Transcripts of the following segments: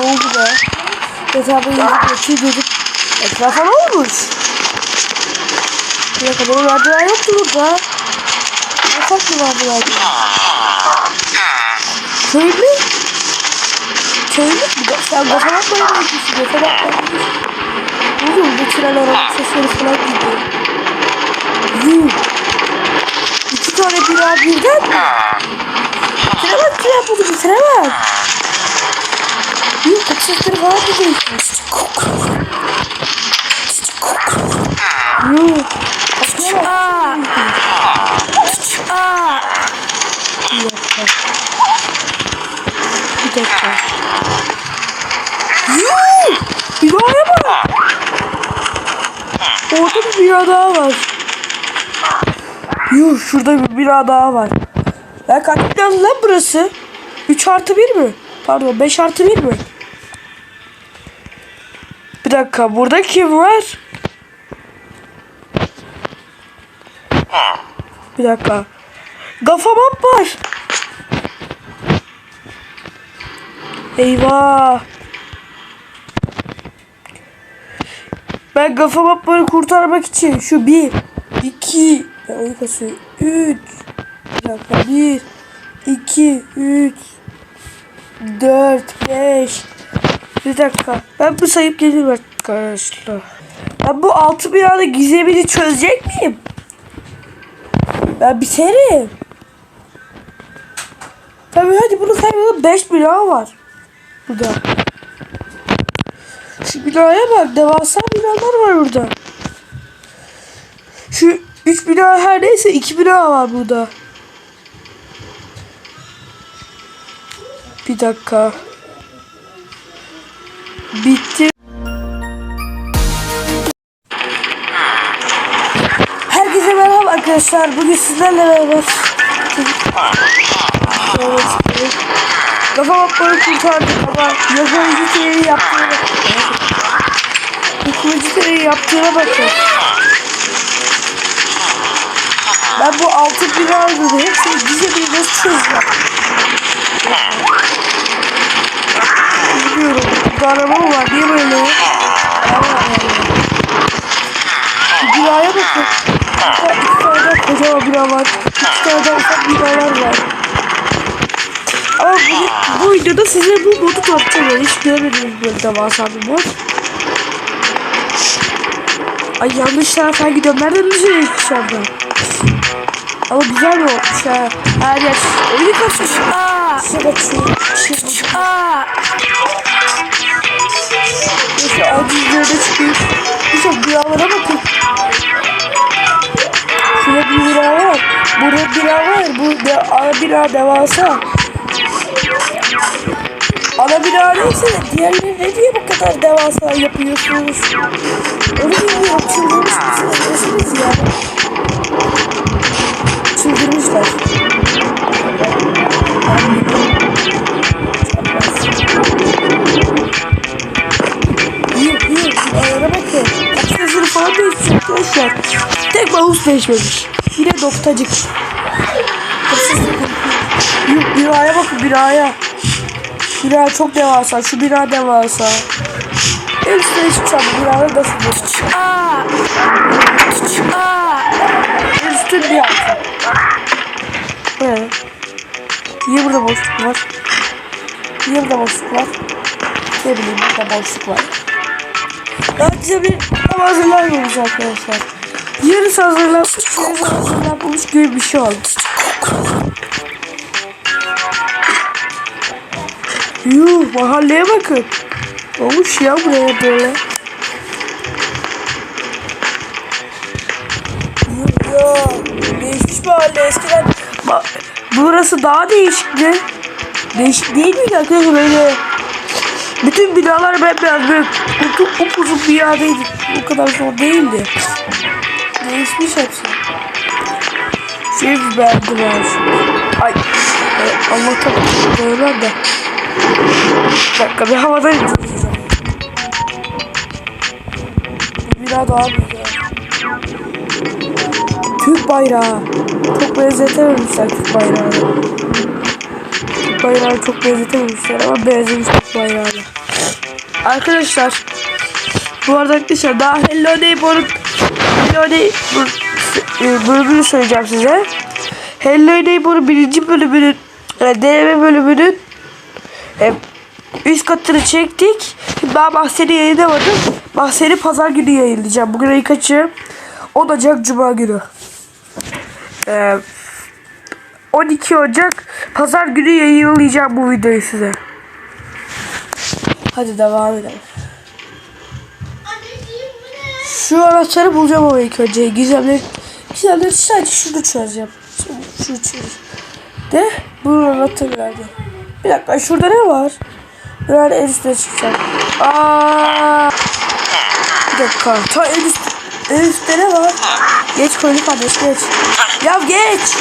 Ne oldu be? Hesabı yazıp geçiyor dedim. Etrafa ne olmuş? Bir dakika benim merdiven yoktu burada. Mı vardı merdiven? Köylü? Köylü? Sen kafa bakmaya mı gidiyorsun? Kafa bakmaya mı gidiyorsun? Oğlum bu tren araba sesleri falan gidiyor. Yuh. İki tane bira birden mi? Şuna bak tren buldu bir tren bak. Sesleri falan da değişmiş. Yuh. Kapıya bak. Aa. Bir dakika. Bir dakika. Yuh! Binaya bak. Orada bir bina daha var. Yuh şurada bir bina daha var. Ya kaç lan burası? 3 artı 1 mi? Pardon 5 artı 1 mi? Bir dakika burada kim var? Bir dakika. Gafamap var. Eyvah. Ben Gafamap'ları kurtarmak için şu bir, iki, ben. Üç. Bir dakika. Bir, iki, üç, dört, beş. Bir dakika. Ben bu sayıp gelirim arkadaşlar. Ben bu altı binada gizemini çözecek miyim? Ben biterim. Tabii hadi bunu saymayalım. 5 bina var. Burada. Şu binaya bak. Devasa binalar var burada. Şu 3 bina her neyse 2 bina var burada. Bir dakika. Bitti. Herkese merhaba arkadaşlar. Bugün sizlerle beraber. Kafa bakmayı kurtardık ama yazıcı tereyi yaptığına İkinci tereyi yaptığına bakın. Ben bu altı bir aldım. Hepsini bize bir nasıl çözeceğim? Araba var. Niye böyle? Var. Bu binaya bakın. İki tane kocaman bina var. İki tane daha ufak binalar var. Ama bu, bu videoda size bu modu tanıtacağım. Yani hiç görmediniz böyle devasa bir mod. Ay yanlış tarafa gidiyorum. Nereden düşüyor dışarıda? Ama güzel olmuş ha? Her yer oyunu kaçmış. Aaa! Şurada Aaa! Neyse acizlerde çıkıyor. Neyse binalara bakın. Şurada bir bina var. Burada bina var. Bu de, ana bina devasa. Ana bina neyse diğerleri ne diye bu kadar devasa yapıyorsunuz? Onu bilmiyorum. Çıldırmış mısınız? Nesiniz ya? Çıldırmışlar. Arkadaşlar. Tek mouse değişmemiş. Yine noktacık. Yok binaya bakın binaya. Bina çok devasa. Şu bina devasa. En üstüne çıkacağım. Binada nasıl bir? Aa! Aa! Üstün bir altı. Ne? Niye burada boşluk var? Niye burada boşluk var? Ne bileyim burada boşluk var. Daha size bir tam hazırlanmamış arkadaşlar. Yarısı hazırlanmış, yarısı hazırlanmamış gibi bir şey oldu. Yuh mahalleye bakın. Olmuş ya buraya böyle. Ya. Değişmiş mahalle eskiden. Ba- Burası daha değişikti. Değişik değil miydi arkadaşlar böyle? Bütün binalar bembeyaz böyle kutu upuzun bir yerdeydi. O kadar zor değildi. Değişmiş hepsi. Şey bir beğendi var. Ay. Ay Allah tabii böyle da. Bir dakika bir havadan indireceğim. Bir bina daha güzel. Türk bayrağı. Çok benzetememişler Türk bayrağını. Türk bayrağını çok benzetememişler ama benzemiş Türk bayrağını. Arkadaşlar bu arada arkadaşlar daha Hello Neighbor'ın Hello Neighbor e, bölümünü söyleyeceğim size. Hello Neighbor'ın birinci bölümünün deneme bölümünün e, üst katını çektik. Daha bahsini yayınlamadım. Bahsini pazar günü yayınlayacağım. Bugün ayı kaçı? 10 Ocak Cuma günü. E, 12 Ocak pazar günü yayınlayacağım bu videoyu size. Hadi devam edelim. Şu anahtarı bulacağım ama ilk önce. Gizemleri, gizemleri sadece şurada çözeceğim. Şu, şu çöz. De bunun anahtarı nerede? Bir dakika şurada ne var? Ben en üstüne çıkacağım. Aa! Bir dakika. Ta en üst, en üstte ne var? Geç koyunu kardeş geç. Ya geç!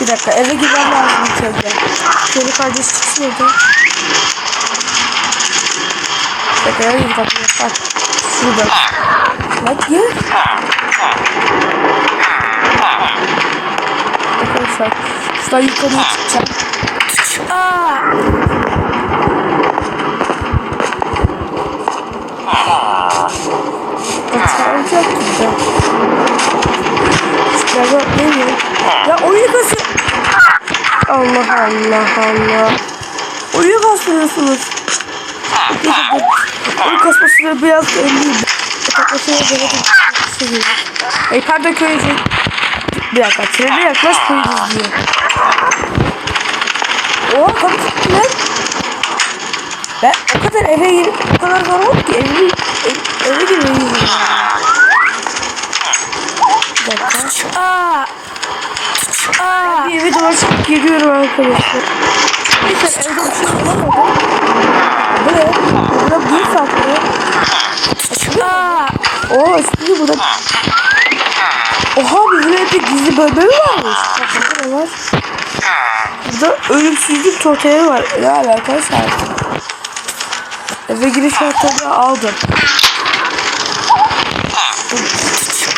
Bir dakika eve girmem lazım ilk önce. Koyunu kardeş çıksın orada. Bir dakika eve gir kapıya. Bak. Şurada. Bak gir. Arkadaşlar. Şuradan yukarıya çıkacağım. Açılacak gibi. Şurada ne mi? Ya oyun kasıyor. Allah Allah Allah. Oyun kasıyorsunuz. Oyun kasmasını biraz elliyim. Yaklaşmaya gerek yok. Ey pardon köyücü. Bir dakika trene yaklaş köyücü diyor. Oha kapı tuttu lan. Ben o kadar eve girip o kadar zor oldu ki eve, eve, eve girmeyi Bir dakika. Aa! Aa! Ben bir eve dolaşıp geliyorum arkadaşlar. Neyse evde bir şey bulamadım. Bu ne? Burada bir farklı. Aa! Oo şimdi burada. Oha bizim evde gizli bölme mi varmış? Bak burada ne var? Burada ölümsüzlük totem'i var. Ne alakası var? Eve giriş ortamını aldım.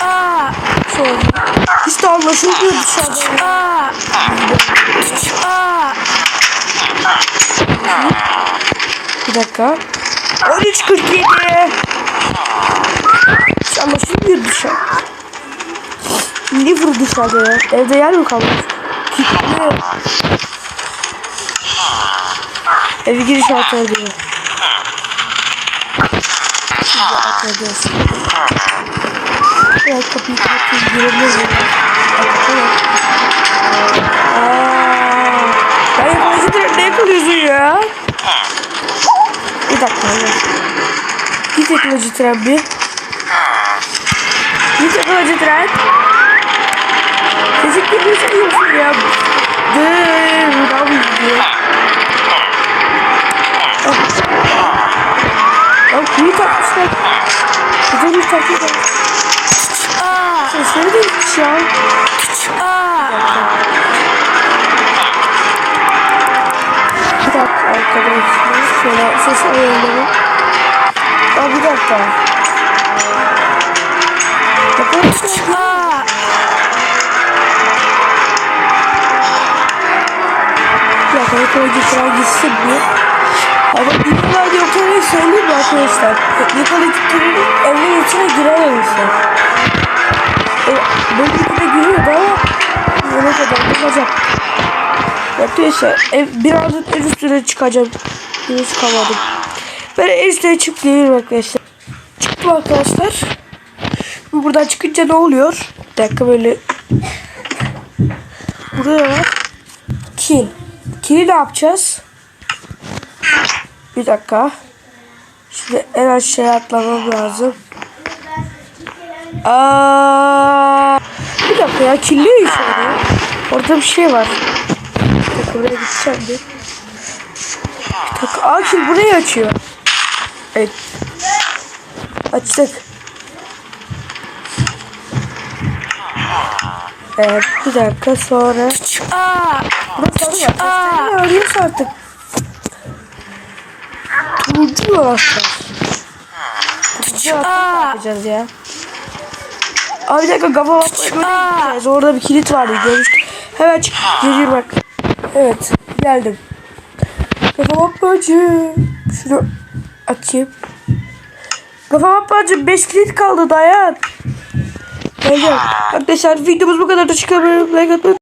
Aa! Sonra. İşte anlaşılmıyor dışarıda. Aa! Aa! Bir dakika. 13.47 Hiç anlaşılmıyor dışarı. Liver dışarıda ya. Evde yer mi kalmış? Kilitli. Evi giriş anahtarı diyor. Şimdi atacağız. Ya kapıyı kapatıp girebilir miyim? Aaa. Ben direkt ne yakalıyorsun ya? Bir dakika. ya. Git yapıcı tren bir. Git yapıcı tren. Teşekkür ederim ya. Dır. Buradan mı gidiyor? Ya kuyu takmışlar. Güzel bir takıyor. Sesleri de gitmiş ya. Bir dakika arkadaşlar. Şöyle ses ayarları. Aa bir dakika. Bir dakika yakalayıcı falan gitsin bir. Ama Nikola Gökçen'i söyleyeyim mi arkadaşlar? Nikola Gökçen'in evin içine girememişler. E, içine giriyordu ama ne kadar bulacak. Arkadaşlar ev, birazdan en üstüne çıkacağım. Henüz çıkamadım. Ben en üstüne çıkıyorum arkadaşlar. Çıktım arkadaşlar. Buradan çıkınca ne oluyor? Bir dakika böyle. Buraya var. Kil. Kili ne yapacağız? Bir dakika. Şimdi en aşağıya atlamam lazım. Aa, bir dakika ya kirli iş orada. Bir şey var. Bir dakika buraya gideceğim bir. Bir dakika. Aa kil burayı açıyor. Evet. Açtık. Evet bir dakika sonra. Aa, burası var ya. Ne arıyorsa artık. Turuncu anahtar. Turuncu anahtar yapacağız ya. Abi bir dakika gafa bakmaya gideceğiz. Orada bir kilit vardı görmüştüm. Hemen çık. Geliyorum bak. Evet geldim. Kafam bacı. Şunu açayım. Kafam bacı 5 kilit kaldı dayan. Arkadaşlar videomuz bu kadar da çıkabilirim. Like atmayı